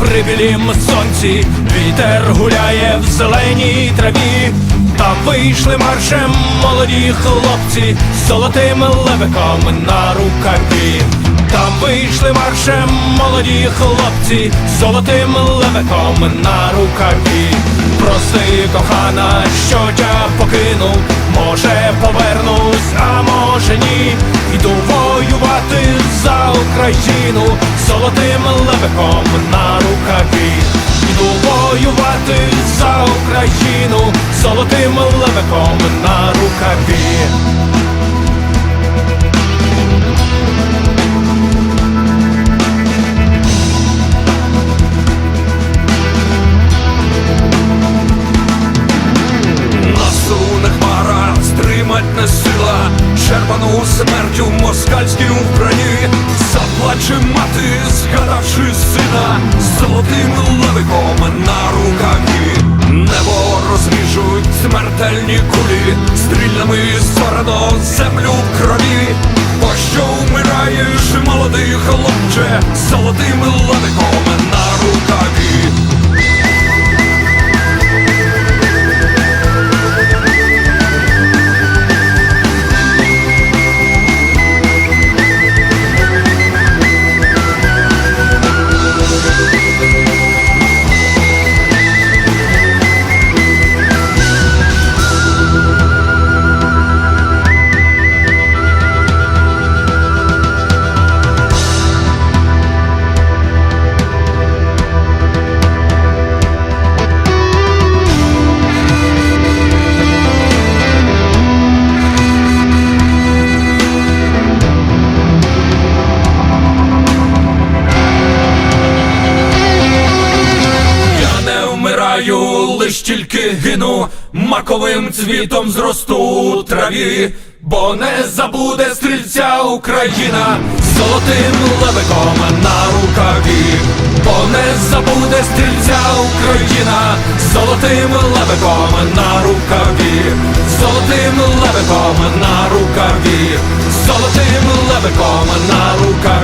при білім сонці, вітер гуляє в зеленій траві. Там вийшли маршем молоді хлопці з золотим левиком на рукаві. Там вийшли маршем молоді хлопці з золотим левиком на рукаві. Прости, кохана, що тя покинув, Україну золотим левиком на рукаві. Іду воювати за Україну золотим левиком на рукаві. Черпану смертю москальській вбранні, заплаче мати, згадавши сина, золотим левиком на рукаві. Небо розріжуть смертельні кулі, стрільнами зорено землю в крові. Тільки гину, маковим цвітом зросту траві, бо не забуде стрільця Україна золотим левиком на рукаві, бо не забуде стрільця Україна золотим левиком на рукаві, золотим левиком на рукаві, золотим левиком на рукаві.